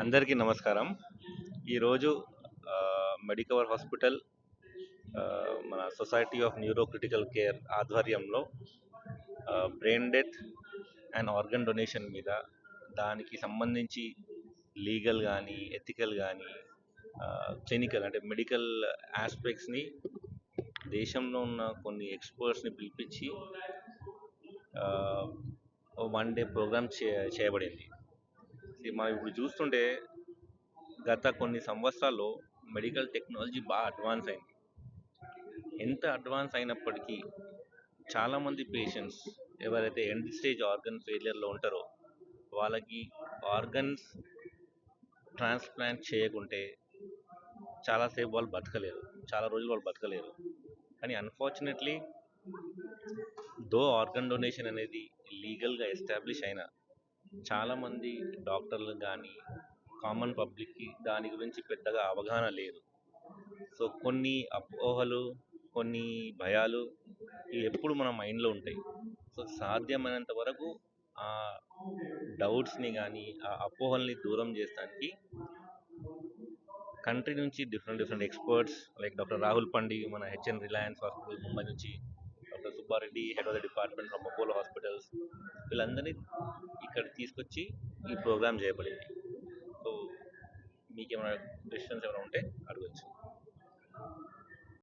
అందరికీ నమస్కారం. ఈరోజు మెడికవర్ హాస్పిటల్ మన society of neuro critical care ఆధ్వర్యంలో brain death and organ donation మీద దానికి సంబంధించి లీగల్ కానీ ఎథికల్ కానీ క్లినికల్ అంటే మెడికల్ ఆస్పెక్ట్స్ని దేశంలో ఉన్న కొన్ని ఎక్స్పర్ట్స్ని పిలిపించి వన్ డే ప్రోగ్రామ్ చే చేయబడింది. మనం ఇప్పుడు చూస్తుంటే గత కొన్ని సంవత్సరాల్లో మెడికల్ టెక్నాలజీ బాగా అడ్వాన్స్ అయింది. ఎంత అడ్వాన్స్ అయినప్పటికీ చాలామంది పేషెంట్స్ ఎవరైతే ఎండ్ స్టేజ్ ఆర్గన్ ఫెయిలియర్లో ఉంటారో వాళ్ళకి ఆర్గన్స్ ట్రాన్స్ప్లాంట్ చేయకుంటే చాలాసేపు వాళ్ళు బతకలేరు చాలా రోజులు వాళ్ళు బతకలేరు. కానీ అన్ఫార్చునేట్లీ దో ఆర్గన్ డొనేషన్ అనేది లీగల్గా ఎస్టాబ్లిష్ అయినా చాలామంది డాక్టర్లు కానీ కామన్ పబ్లిక్కి దాని గురించి పెద్దగా అవగాహన లేదు. సో కొన్ని అపోహలు కొన్ని భయాలు ఇవి ఎప్పుడు మన మైండ్లో ఉంటాయి. సో సాధ్యమైనంత వరకు ఆ డౌట్స్ని కానీ ఆ అపోహల్ని దూరం చేయడానికి కంట్రీ నుంచి different different experts like doctor Rahul Pandit మన హెచ్ఎన్ రిలయన్స్ హాస్పిటల్ ముంబై నుంచి Subbareddy head of the department from Apollo hospitals వీళ్ళందరినీ ఇక్కడ తీసుకొచ్చి ఈ ప్రోగ్రామ్ చేయబడింది. సో మీకు ఏమైనా క్వశ్చన్స్ ఏమైనా ఉంటే